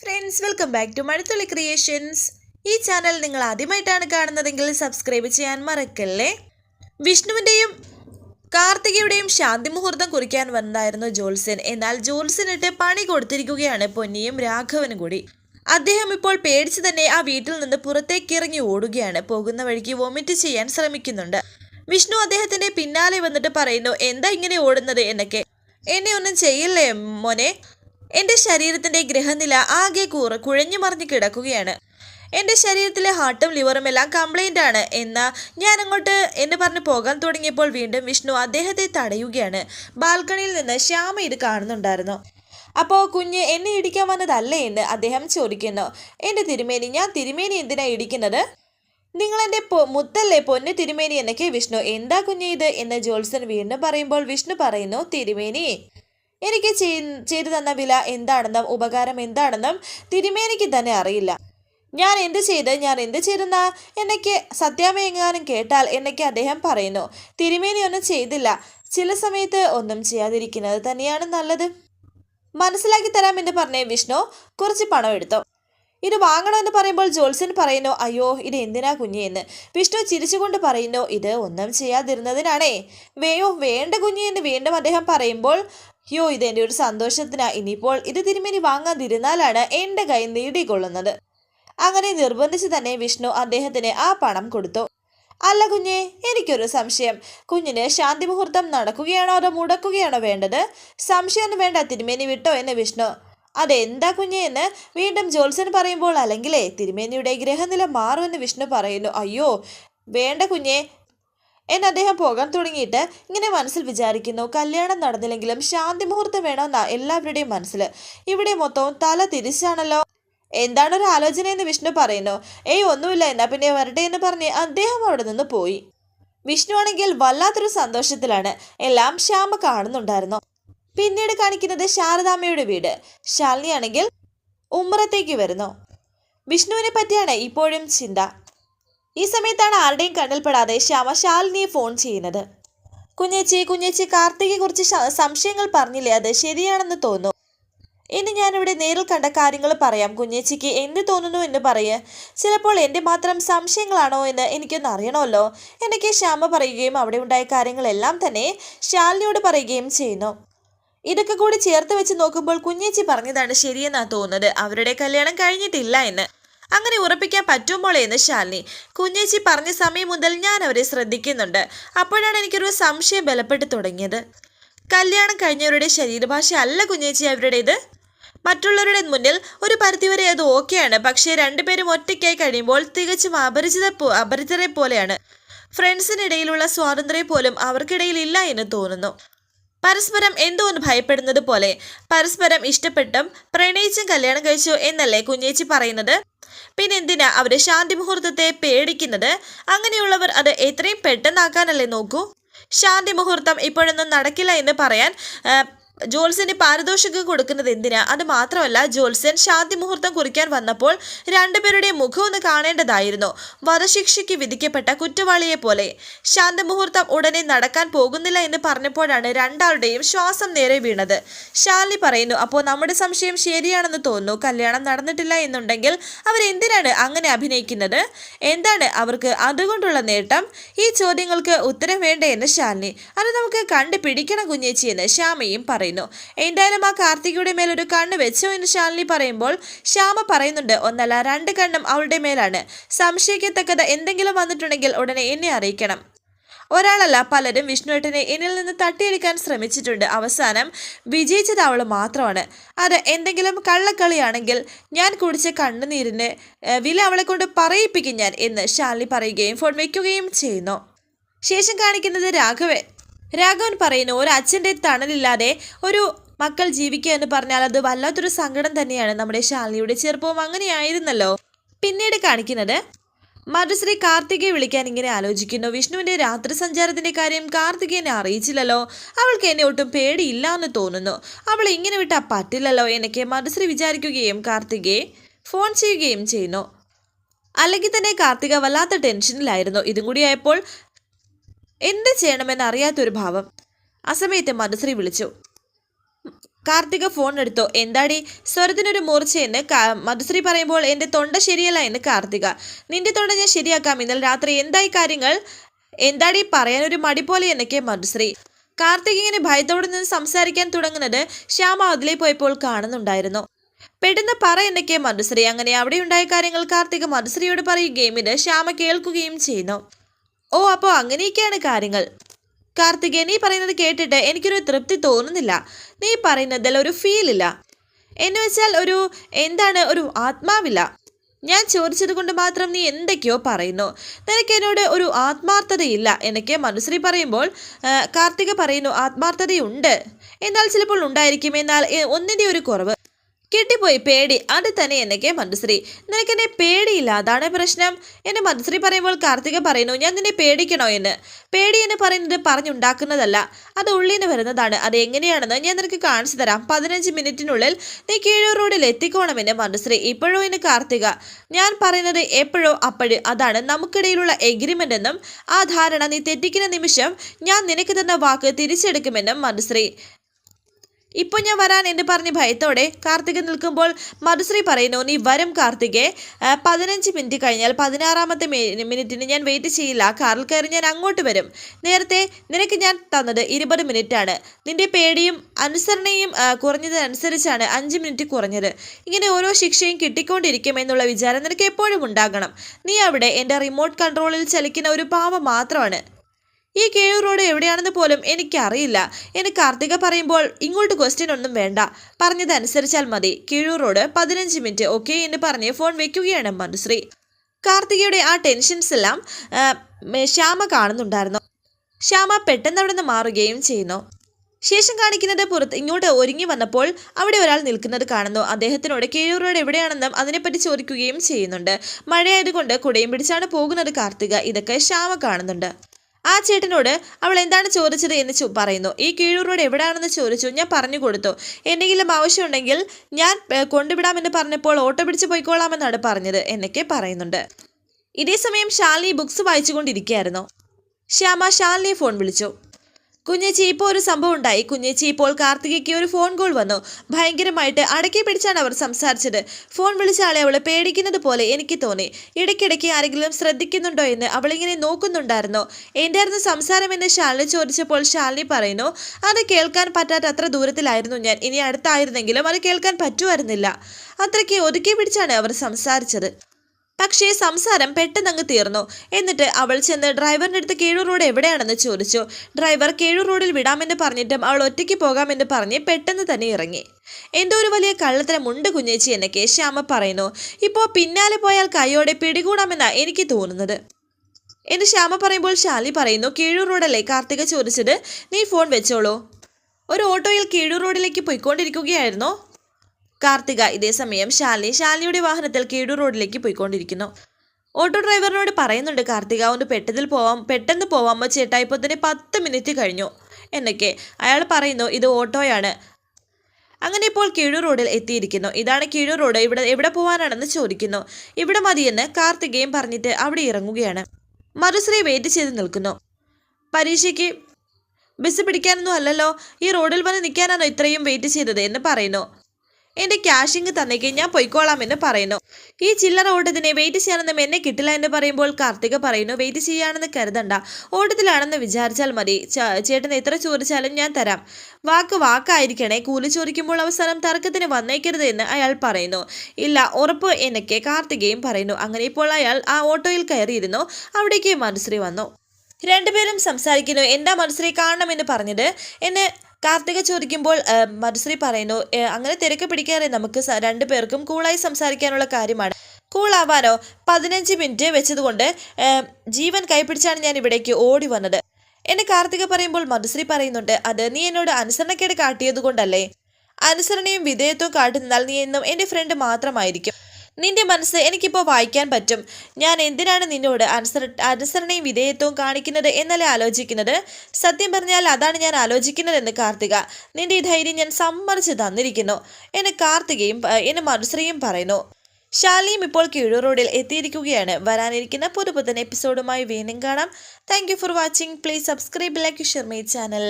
Friends welcome back to Mazhathulli creations ഈ channel നിങ്ങൾ ആദ്യമായിട്ടാണ് കാണുന്നതെങ്കിൽ സബ്സ്ക്രൈബ് ചെയ്യാൻ മറക്കല്ലേ? വിഷ്ണുവിന്റെയും കാർത്തികയുടെയും ശാന്തി മുഹൂർത്തം കുറിക്കാൻ വന്നതായിരുന്നു ജോത്സ്യൻ. എന്നാൽ ജോത്സ്യനിട്ട് പണി കൊടുത്തിരിക്കുകയാണ് പൊന്നിയും രാഘവനും കൂടി. അദ്ദേഹം ഇപ്പോൾ പേടിച്ച് തന്നെ ആ വീട്ടിൽ നിന്ന് പുറത്തേക്ക് ഇറങ്ങി ഓടുകയാണ്. പോകുന്ന വഴിക്ക് വൊമിറ്റ് ചെയ്യാൻ ശ്രമിക്കുന്നുണ്ട്. വിഷ്ണു അദ്ദേഹത്തിന്റെ പിന്നാലെ വന്നിട്ട് പറയുന്നു എന്താ ഇങ്ങനെ ഓടുന്നത്? എന്നൊക്കെ. എന്നെ ഒന്നും ചെയ്യില്ലേ മോനെ? എന്റെ ശരീരത്തിന്റെ ഗ്രഹനില ആകെ കൂറ് കുഴഞ്ഞു മറിഞ്ഞു കിടക്കുകയാണ്. എന്റെ ശരീരത്തിലെ ഹാർട്ടും ലിവറും എല്ലാം കംപ്ലൈന്റ് ആണ്. എന്നാ ഞാൻ അങ്ങോട്ട് എന്ന് പറഞ്ഞ് പോകാൻ തുടങ്ങിയപ്പോൾ വീണ്ടും വിഷ്ണു അദ്ദേഹത്തെ തടയുകയാണ്. ബാൽക്കണിയിൽ നിന്ന് ശ്യാമ ഇത് കാണുന്നുണ്ടായിരുന്നു. അപ്പോൾ കുഞ്ഞ് എന്നെ ഇടിക്കാൻ വന്നതല്ലേ എന്ന് അദ്ദേഹം ചോദിക്കുന്നു. എന്റെ തിരുമേനി ഞാൻ തിരുമേനി എന്തിനാ ഇടിക്കുന്നത്? നിങ്ങൾ എന്റെ പൊ മുത്തല്ലേ പൊന്ന് തിരുമേനി എന്നൊക്കെ വിഷ്ണു എന്താ കുഞ്ഞ് ഇത്? എന്ന് ജോത്സൻ വീണ്ടും പറയുമ്പോൾ വിഷ്ണു പറയുന്നു തിരുമേനി എനിക്ക് ചെയ്തു തന്ന വില എന്താണെന്നും ഉപകാരം എന്താണെന്നും തിരുമേനിക്ക് തന്നെ അറിയില്ല. ഞാൻ എന്ത് ചെയ്ത് ഞാൻ എന്ത് ചെയ്തെന്ന? എന്നൊക്കെ സത്യാമയെങ്ങാനും കേട്ടാൽ എന്നൊക്കെ അദ്ദേഹം പറയുന്നു. തിരുമേനി ഒന്നും ചെയ്തില്ല. ചില സമയത്ത് ഒന്നും ചെയ്യാതിരിക്കുന്നത് തന്നെയാണ് നല്ലത്. മനസ്സിലാക്കി തരാം തരാമെന്ന് പറഞ്ഞ വിഷ്ണു കുറച്ച് പണം എടുത്തു. ഇത് വാങ്ങണമെന്ന് പറയുമ്പോൾ ജോത്സ്യൻ പറയുന്നു അയ്യോ ഇത് എന്തിനാ കുഞ്ഞിയെന്ന് എന്ന്. വിഷ്ണു ചിരിച്ചുകൊണ്ട് പറയുന്നു ഇത് ഒന്നും ചെയ്യാതിരുന്നതിനാണേ. വേയോ വേണ്ട കുഞ്ഞേ എന്ന് വീണ്ടും അദ്ദേഹം പറയുമ്പോൾ യോ എന്റെ ഒരു സന്തോഷത്തിനാ. ഇനിയിപ്പോൾ ഇത് തിരുമേനി വാങ്ങാതിരുന്നാലാണ് എന്റെ കൈ നീടിക്കൊള്ളുന്നത് അങ്ങനെ നിർബന്ധിച്ച് തന്നെ വിഷ്ണു അദ്ദേഹത്തിന് ആ പണം കൊടുത്തു. അല്ല കുഞ്ഞെ എനിക്കൊരു സംശയം. കുഞ്ഞിന് ശാന്തി മുഹൂർത്തം നടക്കുകയാണോ അതോ മുടക്കുകയാണോ വേണ്ടത്? സംശയമൊന്നും വേണ്ട തിരുമേനി വിട്ടോ എന്ന് വിഷ്ണു. അതെന്താ കുഞ്ഞെ എന്ന് വീണ്ടും ജോത്സൻ പറയുമ്പോൾ അല്ലെങ്കിലേ തിരുമേനിയുടെ ഗ്രഹനില മാറുമെന്ന് വിഷ്ണു പറയുന്നു. അയ്യോ വേണ്ട കുഞ്ഞെ എന്ന് അദ്ദേഹം പോകാൻ തുടങ്ങിയിട്ട് ഇങ്ങനെ മനസ്സിൽ വിചാരിക്കുന്നു. കല്യാണം നടന്നില്ലെങ്കിലും ശാന്തി മുഹൂർത്തം വേണമെന്ന എല്ലാവരുടെയും മനസ്സിൽ. ഇവിടെ മൊത്തവും തല തിരിച്ചാണല്ലോ. എന്താണ് ഒരു ആലോചന എന്ന് വിഷ്ണു പറയുന്നു. ഏയ് ഒന്നുമില്ല എന്നാ പിന്നെ വരട്ടെ എന്ന് പറഞ്ഞ് അദ്ദേഹം അവിടെ നിന്ന് പോയി. വിഷ്ണു ആണെങ്കിൽ വല്ലാത്തൊരു സന്തോഷത്തിലാണ്. എല്ലാം ശ്യാമ കാണുന്നുണ്ടായിരുന്നു. പിന്നീട് കാണിക്കുന്നത് ശാരദാമ്മയുടെ വീട്. ശാലിനി ആണെങ്കിൽ ഉമ്മറത്തേക്ക് വരുന്നു. വിഷ്ണുവിനെ പറ്റിയാണ് ഇപ്പോഴും ചിന്ത. ഈ സമയത്താണ് ആരുടെയും കണ്ണിൽപ്പെടാതെ ശ്യാമ ശാലിനിയെ ഫോൺ ചെയ്യുന്നത്. കുഞ്ഞേച്ചി കുഞ്ഞേച്ചി കാർത്തികയെ കുറിച്ച് സംശയങ്ങൾ പറഞ്ഞില്ലേ? അത് ശരിയാണെന്ന് തോന്നുന്നു. ഇനി ഞാനിവിടെ നേരിൽ കണ്ട കാര്യങ്ങൾ പറയാം. കുഞ്ഞേച്ചിക്ക് എന്ത് തോന്നുന്നു എന്ന് പറയ്. ചിലപ്പോൾ എന്റെ മാത്രം സംശയങ്ങളാണോ എന്ന് എനിക്കൊന്ന് അറിയണമല്ലോ. എനിക്ക് ശ്യാമ പറയുകയും അവിടെ ഉണ്ടായ കാര്യങ്ങളെല്ലാം തന്നെ ശാലിനിയോട് പറയുകയും ചെയ്യുന്നു. ഇതൊക്കെ കൂടി ചേർത്ത് വെച്ച് നോക്കുമ്പോൾ കുഞ്ഞേച്ചി പറഞ്ഞതാണ് ശരിയെന്നാണ് തോന്നുന്നത്. അവരുടെ കല്യാണം കഴിഞ്ഞിട്ടില്ല എന്ന്. അങ്ങനെ ഉറപ്പിക്കാൻ എന്ന് ശാലിനി. കുഞ്ഞേച്ചി പറഞ്ഞ സമയം മുതൽ ഞാൻ അവരെ ശ്രദ്ധിക്കുന്നുണ്ട്. അപ്പോഴാണ് എനിക്കൊരു സംശയം ബലപ്പെട്ടു തുടങ്ങിയത്. കല്യാണം കഴിഞ്ഞവരുടെ ശരീരഭാഷ അല്ല കുഞ്ഞേച്ചി അവരുടേത്? മറ്റുള്ളവരുടെ മുന്നിൽ ഒരു പരിധിവരെ അത് ഓക്കെയാണ്. പക്ഷേ രണ്ടുപേരും ഒറ്റയ്ക്കായി കഴിയുമ്പോൾ തികച്ചും അപരിചിത അപരിചിതരെ പോലെയാണ്. ഫ്രണ്ട്സിനിടയിലുള്ള സ്വാതന്ത്ര്യം പോലും അവർക്കിടയിൽ ഇല്ല എന്ന് തോന്നുന്നു. പരസ്പരം എന്തോ ഒന്ന് ഭയപ്പെടുന്നത് പോലെ പരസ്പരം ഇഷ്ടപ്പെട്ടും പ്രണയിച്ചും കല്യാണം കഴിച്ചു എന്നല്ലേ കുഞ്ഞേച്ചി പറയുന്നത്? പിന്നെന്തിനാ അവർ ശാന്തി മുഹൂർത്തത്തെ പേടിക്കുന്നത്? അങ്ങനെയുള്ളവർ അത് എത്രയും പെട്ടെന്നാക്കാനല്ലേ നോക്കൂ? ശാന്തി മുഹൂർത്തം ഇപ്പോഴൊന്നും നടക്കില്ല എന്ന് പറയാൻ ആ, ജോത്സ്യന് പാരിതോഷികം കൊടുക്കുന്നത് എന്തിനാ? അത് മാത്രമല്ല ജോത്സ്യൻ ശാന്തി മുഹൂർത്തം കുറിക്കാൻ വന്നപ്പോൾ രണ്ടുപേരുടെ മുഖം ഒന്ന് കാണേണ്ടതായിരുന്നു. വധശിക്ഷയ്ക്ക് വിധിക്കപ്പെട്ട കുറ്റവാളിയെ പോലെ. ശാന്തി മുഹൂർത്തം ഉടനെ നടക്കാൻ പോകുന്നില്ല എന്ന് പറഞ്ഞപ്പോഴാണ് രണ്ടാളുടെയും ശ്വാസം നേരെ വീണത്. ശാലി പറയുന്നു അപ്പോൾ നമ്മുടെ സംശയം ശരിയാണെന്ന് തോന്നുന്നു. കല്യാണം നടന്നിട്ടില്ല എന്നുണ്ടെങ്കിൽ അവരെന്തിനാണ് അങ്ങനെ അഭിനയിക്കുന്നത്? എന്താണ് അവർക്ക് അതുകൊണ്ടുള്ള നേട്ടം? ഈ ചോദ്യങ്ങൾക്ക് ഉത്തരം വേണ്ടേ? എന്ന് ശാലിനി. അത് നമുക്ക് കണ്ടുപിടിക്കണം കുഞ്ഞേച്ചി എന്ന് ശ്യാമയും പറയുന്നു. എന്തായാലും ആ കാർത്തികയുടെ മേൽ ഒരു കണ്ണ് വെച്ചു എന്ന് ശാലിനി പറയുമ്പോൾ ശ്യാമ പറയുന്നുണ്ട് ഒന്നല്ല രണ്ട് കണ്ണും അവളുടെ മേലാണ്. സംശയിക്കത്തക്കത് എന്തെങ്കിലും വന്നിട്ടുണ്ടെങ്കിൽ ഉടനെ എന്നെ അറിയിക്കണം. ഒരാളല്ല പലരും വിഷ്ണുവേട്ടനെ എന്നിൽ നിന്ന് തട്ടിയെടുക്കാൻ ശ്രമിച്ചിട്ടുണ്ട്. അവസാനം വിജയിച്ചത് അവൾ മാത്രമാണ്. അത് എന്തെങ്കിലും കള്ളക്കളിയാണെങ്കിൽ ഞാൻ കുടിച്ച കണ്ണുനീരിന് വില അവളെ കൊണ്ട് പറയിപ്പിക്കും ഞാൻ എന്ന് ശാലിനി പറയുകയും ഫോൺ വയ്ക്കുകയും ചെയ്യുന്നു. ശേഷം കാണിക്കുന്നത് രാഘവൻ. രാഘവൻ പറയുന്നു ഒരു അച്ഛന്റെ തണലില്ലാതെ ഒരു മക്കൾ ജീവിക്കുക എന്ന് പറഞ്ഞാൽ അത് വല്ലാത്തൊരു സങ്കടം തന്നെയാണ്. നമ്മുടെ ശാലിനിയുടെ ചെറുപ്പവും അങ്ങനെയായിരുന്നല്ലോ. പിന്നീട് കാണിക്കുന്നത് മധുശ്രീ കാർത്തികയെ വിളിക്കാൻ ഇങ്ങനെ ആലോചിക്കുന്നു. വിഷ്ണുവിന്റെ രാത്രി സഞ്ചാരത്തിന്റെ കാര്യം കാർത്തികേനെ അറിയിച്ചില്ലല്ലോ. അവൾക്ക് എന്നെ ഒട്ടും പേടിയില്ല എന്ന് തോന്നുന്നു. അവൾ ഇങ്ങനെ വിട്ടാൽ പറ്റില്ലല്ലോ എന്നൊക്കെ മധുശ്രീ വിചാരിക്കുകയും കാർത്തികയെ ഫോൺ ചെയ്യുകയും ചെയ്യുന്നു. അല്ലെങ്കിൽ തന്നെ കാർത്തിക വല്ലാത്ത ടെൻഷനിലായിരുന്നു. ഇതും കൂടി ആയപ്പോൾ എന്ത് ചെയ്യണമെന്ന് അറിയാത്തൊരു ഭാവം. ആ സമയത്ത് മധുശ്രീ വിളിച്ചു. കാർത്തിക ഫോൺ എടുത്തോ. എന്താടി? സ്വരത്തിനൊരു മൂർച്ചയെന്ന് മധുശ്രീ പറയുമ്പോൾ എന്റെ തൊണ്ട ശരിയല്ല എന്ന് കാർത്തിക. നിന്റെ തൊണ്ട ഞാൻ ശരിയാക്കാം. ഇന്നലെ രാത്രി എന്തായി കാര്യങ്ങൾ? എന്താടി പറയാനൊരു മടി പോലെ എന്നൊക്കെ മധുശ്രീ. കാർത്തിക് ഇങ്ങനെ ഭയത്തോടെ നിന്ന് സംസാരിക്കാൻ തുടങ്ങുന്നത് ശ്യാമ അതിലേ പോയപ്പോൾ കാണുന്നുണ്ടായിരുന്നു. പെട്ടെന്ന് പറ എന്നൊക്കെ മധുശ്രീ. അങ്ങനെ അവിടെ ഉണ്ടായ കാര്യങ്ങൾ കാർത്തിക മധുശ്രീയോട് പറയുകയും ഇത് ശ്യാമ കേൾക്കുകയും ചെയ്യുന്നു. ഓ അപ്പോൾ അങ്ങനെയൊക്കെയാണ് കാര്യങ്ങൾ. കാർത്തികേ നീ പറയുന്നത് കേട്ടിട്ട് എനിക്കൊരു തൃപ്തി തോന്നുന്നില്ല. നീ പറയുന്നതിൽ ഒരു ഫീൽ ഇല്ല. എന്ന് വെച്ചാൽ ഒരു എന്താണ് ഒരു ആത്മാവില്ല. ഞാൻ ചോദിച്ചത് കൊണ്ട് മാത്രം നീ എന്തൊക്കെയോ പറയുന്നു. നിനക്ക് എന്നോട് ഒരു ആത്മാർത്ഥതയില്ല എന്നൊക്കെ മനുശ്രീ പറയുമ്പോൾ കാർത്തിക പറയുന്നു ആത്മാർത്ഥതയുണ്ട്. എന്നാൽ ചിലപ്പോൾ ഉണ്ടായിരിക്കും. എന്നാൽ ഒന്നിന്റെ ഒരു കുറവ്. കിട്ടിപ്പോയി. പേടി. അത് തന്നെ എന്നൊക്കെ മധുശ്രീ. നിനക്ക് എന്നെ പേടിയില്ല? അതാണ് പ്രശ്നം. എന്നെ മധുശ്രീ പറയുമ്പോൾ കാർത്തിക പറയുന്നു ഞാൻ നിന്നെ പേടിക്കണോ എന്ന്? പേടി എന്ന് പറയുന്നത് പറഞ്ഞുണ്ടാക്കുന്നതല്ല. അത് ഉള്ളിൽ നിന്ന് വരുന്നതാണ്. അത് എങ്ങനെയാണെന്ന് ഞാൻ നിനക്ക് കാണിച്ചു തരാം. പതിനഞ്ച് മിനിറ്റിനുള്ളിൽ നീ കീഴൂർ റോഡിൽ എത്തിക്കോണമെന്ന് മധുശ്രീ. ഇപ്പോഴോ എന്ന് കാർത്തിക. ഞാൻ പറയുന്നത് എപ്പോഴോ അപ്പോഴ്. അതാണ് നമുക്കിടയിലുള്ള എഗ്രിമെന്റ് എന്നും ആ ധാരണ നീ തെറ്റിക്കുന്ന നിമിഷം ഞാൻ നിനക്ക് തന്ന വാക്ക് തിരിച്ചെടുക്കുമെന്നും മധുശ്രീ. ഇപ്പോൾ ഞാൻ വരാൻ എന്ന് പറഞ്ഞ് ഭയത്തോടെ കാർത്തിക് നിൽക്കുമ്പോൾ മധുശ്രീ പറയുന്നു നീ വരും കാർത്തികെ. പതിനഞ്ച് മിനിറ്റ് കഴിഞ്ഞാൽ പതിനാറാമത്തെ മിനിറ്റിന് ഞാൻ വെയിറ്റ് ചെയ്യില്ല. കാറിൽ കയറി ഞാൻ അങ്ങോട്ട് വരും. നേരത്തെ നിനക്ക് ഞാൻ തന്നത് ഇരുപത് മിനിറ്റാണ്. നിന്റെ പേടിയും അനുസരണയും കുറഞ്ഞതനുസരിച്ചാണ് അഞ്ച് മിനിറ്റ് കുറഞ്ഞത്. ഇങ്ങനെ ഓരോ ശിക്ഷയും കിട്ടിക്കൊണ്ടിരിക്കും എന്നുള്ള വിചാരം നിനക്ക് എപ്പോഴും ഉണ്ടാകണം. നീ അവിടെ എന്റെ റിമോട്ട് കൺട്രോളിൽ ചലിക്കുന്ന ഒരു പാവ മാത്രമാണ്. ഈ കേഴൂർ റോഡ് എവിടെയാണെന്ന് പോലും എനിക്കറിയില്ല. എന്ന് കാർത്തിക പറയുമ്പോൾ ഇങ്ങോട്ട് ക്വസ്റ്റ്യൻ ഒന്നും വേണ്ട. പറഞ്ഞതനുസരിച്ചാൽ മതി. കീഴൂർ റോഡ് പതിനഞ്ച് മിനിറ്റ് ഓക്കെ എന്ന് പറഞ്ഞ് ഫോൺ വെക്കുകയാണ് മനുശ്രീ. കാർത്തികയുടെ ആ ടെൻഷൻസ് എല്ലാം ശ്യാമ കാണുന്നുണ്ടായിരുന്നു. ശ്യാമ പെട്ടെന്ന് അവിടെ നിന്ന് മാറുകയും ചെയ്യുന്നു. ശേഷം കാണിക്കുന്നത് പുറത്ത് ഇങ്ങോട്ട് ഒരുങ്ങി വന്നപ്പോൾ അവിടെ ഒരാൾ നിൽക്കുന്നത് കാണുന്നു. അദ്ദേഹത്തിനോട് കീഴൂർ റോഡ് എവിടെയാണെന്നും അതിനെപ്പറ്റി ചോദിക്കുകയും ചെയ്യുന്നുണ്ട്. മഴയായതുകൊണ്ട് കുടയും പിടിച്ചാണ് പോകുന്നത് കാർത്തിക. ഇതൊക്കെ ശ്യാമ കാണുന്നുണ്ട്. ആ ചേട്ടനോട് അവൾ എന്താണ് ചോദിച്ചത് എന്ന് പറയുന്നു. ഈ കീഴൂർ റോഡ് എവിടെയാണെന്ന് ചോദിച്ചു. ഞാൻ പറഞ്ഞു കൊടുത്തു. എന്തെങ്കിലും ആവശ്യമുണ്ടെങ്കിൽ ഞാൻ കൊണ്ടുവിടാമെന്ന് പറഞ്ഞപ്പോൾ ഓട്ടോ പിടിച്ച് പോയിക്കോളാമെന്നാണ് പറഞ്ഞത് എന്നൊക്കെ പറയുന്നുണ്ട്. ഇതേസമയം ശാലിനി ബുക്സ് വായിച്ചുകൊണ്ടിരിക്കുകയായിരുന്നു. ശ്യാമ ശാലിനിയെ ഫോൺ വിളിച്ചു. കുഞ്ഞേച്ചി ഇപ്പോൾ ഒരു സംഭവം ഉണ്ടായി. കുഞ്ഞേച്ചി ഇപ്പോൾ കാർത്തികയ്ക്ക് ഒരു ഫോൺ കോൾ വന്നു. ഭയങ്കരമായിട്ട് അടക്കി പിടിച്ചാണ് അവർ സംസാരിച്ചത്. ഫോൺ വിളിച്ച ആളെ അവളെ പേടിക്കുന്നത് പോലെ എനിക്ക് തോന്നി. ഇടയ്ക്കിടയ്ക്ക് ആരെങ്കിലും ശ്രദ്ധിക്കുന്നുണ്ടോ എന്ന് അവളിങ്ങനെ നോക്കുന്നുണ്ടായിരുന്നു. എന്തായിരുന്നു സംസാരം എന്ന് ശാലിനി ചോദിച്ചപ്പോൾ ശാലിനി പറയുന്നു അത് കേൾക്കാൻ പറ്റാത്ത അത്ര ദൂരത്തിലായിരുന്നു ഞാൻ. ഇനി അടുത്തായിരുന്നെങ്കിലും അത് കേൾക്കാൻ പറ്റുമായിരുന്നില്ല. അത്രയ്ക്ക് ഒതുക്കി പിടിച്ചാണ് അവർ സംസാരിച്ചത്. പക്ഷേ സംസാരം പെട്ടെന്നങ്ങ് തീർന്നു. എന്നിട്ട് അവൾ ചെന്ന് ഡ്രൈവറിന്റെ അടുത്ത് കേഴൂർ റോഡ് എവിടെയാണെന്ന് ചോദിച്ചു. ഡ്രൈവർ കേഴൂർ റോഡിൽ വിടാമെന്ന് പറഞ്ഞിട്ടും അവൾ ഒറ്റയ്ക്ക് പോകാമെന്ന് പറഞ്ഞ് പെട്ടെന്ന് തന്നെ ഇറങ്ങി. എന്തോ ഒരു വലിയ കള്ളത്തരമുണ്ട് കുഞ്ഞേച്ചി എന്നൊക്കെ ശ്യാമ പറയുന്നു. ഇപ്പോൾ പിന്നാലെ പോയാൽ കൈയോടെ പിടികൂടാമെന്നാ എനിക്ക് തോന്നുന്നത്. എന്ന് ശ്യാമ പറയുമ്പോൾ ശാലി പറയുന്നു കീഴൂർ റോഡല്ലേ കാർത്തിക ചോദിച്ചത്? നീ ഫോൺ വെച്ചോളൂ. ഒരു ഓട്ടോയിൽ കീഴൂർ റോഡിലേക്ക് പോയിക്കൊണ്ടിരിക്കുകയായിരുന്നോ? കാർത്തിക ഇതേസമയം ശാലിനി ശാലിനിയുടെ വാഹനത്തിൽ കീഴൂർ റോഡിലേക്ക് പോയിക്കൊണ്ടിരിക്കുന്നു. ഓട്ടോ ഡ്രൈവറിനോട് പറയുന്നുണ്ട് കാർത്തിക ഒന്ന് പെട്ടതിൽ പോവാം പെട്ടെന്ന് പോവാമോ ചേട്ടാ ഇപ്പോൾ തന്നെ പത്ത് മിനിറ്റ് കഴിഞ്ഞു. എന്നൊക്കെ അയാൾ പറയുന്നു ഇത് ഓട്ടോയാണ്. അങ്ങനെ ഇപ്പോൾ കീഴൂർ റോഡിൽ എത്തിയിരിക്കുന്നു. ഇതാണ് കീഴൂർ റോഡ്. ഇവിടെ എവിടെ പോകാനാണെന്ന് ചോദിക്കുന്നു. ഇവിടെ മതിയെന്ന് കാർത്തികയും പറഞ്ഞിട്ട് അവിടെ ഇറങ്ങുകയാണ്. മറുശ്രീ വെയിറ്റ് ചെയ്ത് നിൽക്കുന്നു. പരീക്ഷയ്ക്ക് ബസ് പിടിക്കാനൊന്നും അല്ലല്ലോ. ഈ റോഡിൽ വന്ന് നിൽക്കാനാണോ ഇത്രയും വെയിറ്റ് ചെയ്തത് എന്ന് പറയുന്നു. എന്റെ ക്യാഷിങ് തന്നേക്ക് ഞാൻ പൊയ്ക്കോളാം എന്ന് പറയുന്നു. ഈ ചില്ലറ ഓട്ടത്തിനെ വെയിറ്റ് ചെയ്യാനൊന്നും എന്നെ കിട്ടില്ല എന്ന് പറയുമ്പോൾ കാർത്തിക പറയുന്നു വെയിറ്റ് ചെയ്യാണെന്ന് കരുതണ്ട. ഓട്ടത്തിലാണെന്ന് വിചാരിച്ചാൽ മതി. ചേട്ടൻ എത്ര ചോദിച്ചാലും ഞാൻ തരാം. വാക്ക് വാക്കായിരിക്കണേ. കൂലി ചോദിക്കുമ്പോൾ അവസാനം തർക്കത്തിന് വന്നേക്കരുത് എന്ന് അയാൾ പറയുന്നു. ഇല്ല ഉറപ്പ് എന്നൊക്കെ കാർത്തികയും പറയുന്നു. അങ്ങനെ ഇപ്പോൾ അയാൾ ആ ഓട്ടോയിൽ കയറിയിരുന്നു. അവിടേക്ക് മനുശ്രീ വന്നു. രണ്ടുപേരും സംസാരിക്കുന്നു. എന്താ മനുശ്രീ കാണണമെന്ന് പറഞ്ഞത്? എന്നെ കാർത്തിക ചോദിക്കുമ്പോൾ മനുശ്രീ പറയുന്നു അങ്ങനെ തിരക്ക് പിടിക്കാതെ നമുക്ക് രണ്ടു പേർക്കും കൂളായി സംസാരിക്കാനുള്ള കാര്യമാണ്. കൂളാവാനോ പതിനഞ്ച് മിനിറ്റ് വെച്ചതുകൊണ്ട് ജീവൻ കൈപ്പിടിച്ചാണ് ഞാൻ ഇവിടേക്ക് ഓടി വന്നത്. എന്നെ കാർത്തിക പറയുമ്പോൾ മധുശ്രീ പറയുന്നുണ്ട് അത് നീ എന്നോട് അനുസരണക്കേട് കാട്ടിയത് കൊണ്ടല്ലേ അനുസരണയും വിധേയത്വവും കാട്ടുന്നതിനാൽ നീ എന്നും എന്റെ ഫ്രണ്ട് മാത്രമായിരിക്കും. നിന്റെ മനസ്സ് എനിക്കിപ്പോൾ വായിക്കാൻ പറ്റും. ഞാൻ എന്തിനാണ് നിന്നോട് അനുസര അനുസരണയും വിധേയത്വവും കാണിക്കുന്നത് എന്നല്ലേ ആലോചിക്കുന്നത്? സത്യം പറഞ്ഞാൽ അതാണ് ഞാൻ ആലോചിക്കുന്നതെന്ന് കാർത്തിക. നിന്റെ ഈ ധൈര്യം ഞാൻ സമ്മതിച്ച് തന്നിരിക്കുന്നു. എന്ന് കാർത്തികയും എന്നെ മനുശ്രീയും പറയുന്നു. ശാലിയും ഇപ്പോൾ കീഴൂർ റോഡിൽ എത്തിയിരിക്കുകയാണ്. വരാനിരിക്കുന്ന പുതുപുത്തൻ എപ്പിസോഡുമായി വീണ്ടും കാണാം. Thank for watching please subscribe like share my channel